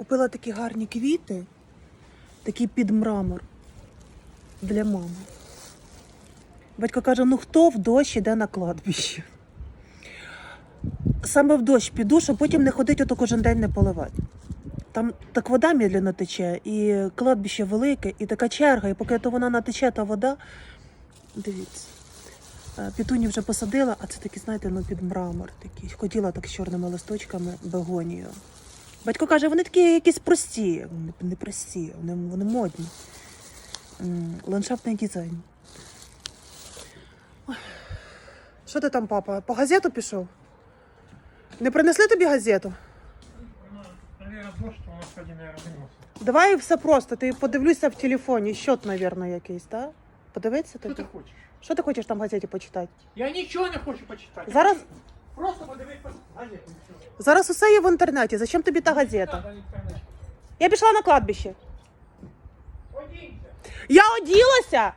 Купила такі гарні квіти, такі під мрамор для мами. Батько каже: ну хто в дощ іде на кладбище? Саме в дощ піду, щоб потім не ходити ото кожен день не поливати. Там так вода медленно тече, і кладбище велике, і така черга, і поки то вона натече, та вода. Дивіться. Е, Пітуні вже посадила, а це такі, знаєте, ну під мрамор такий. Хотіла так з чорними листочками бегонію. Батько каже, вони такі якісь прості. Вони не прості, вони, вони модні. Ландшафтний дизайн. Ой. Що ти там, папа? По газету пішов? Не принесли тобі газету? Давай все просто. Ти подивлюся в телефоні. Счет, мабуть, якийсь, так? Подивитися Что тобі? ты хочешь? Що ти хочеш там в газеті почитати? Я ничего не хочу почитать. Зараз, Просто подивись по газету. і все. Зараз усе є в інтернеті. Зачем тобі та газета? Я пішла на кладбище. Я оділася!